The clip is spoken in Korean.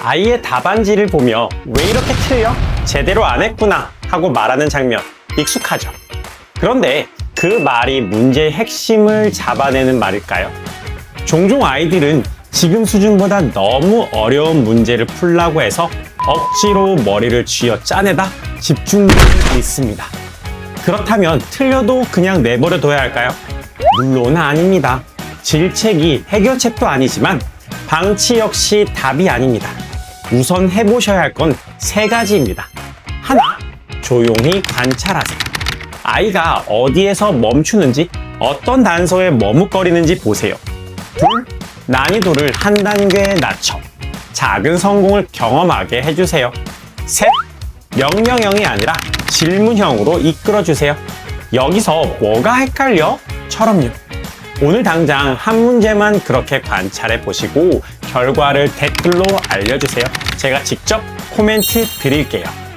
아이의 답안지를 보며 왜 이렇게 틀려? 제대로 안 했구나 하고 말하는 장면 익숙하죠. 그런데 그 말이 문제의 핵심을 잡아내는 말일까요? 종종 아이들은 지금 수준보다 너무 어려운 문제를 풀라고 해서 억지로 머리를 쥐어 짜내다 집중력을 잃습니다. 그렇다면 틀려도 그냥 내버려 둬야 할까요? 물론 아닙니다. 질책이 해결책도 아니지만 방치 역시 답이 아닙니다. 우선 해보셔야 할 건 세 가지입니다. 하나, 조용히 관찰하세요. 아이가 어디에서 멈추는지, 어떤 단서에 머뭇거리는지 보세요. 둘, 난이도를 한 단계 낮춰 작은 성공을 경험하게 해주세요. 셋, 명령형이 아니라 질문형으로 이끌어주세요. 여기서 뭐가 헷갈려? 처럼요. 오늘 당장 한 문제만 그렇게 관찰해 보시고 결과를 댓글로 알려주세요. 제가 직접 코멘트 드릴게요.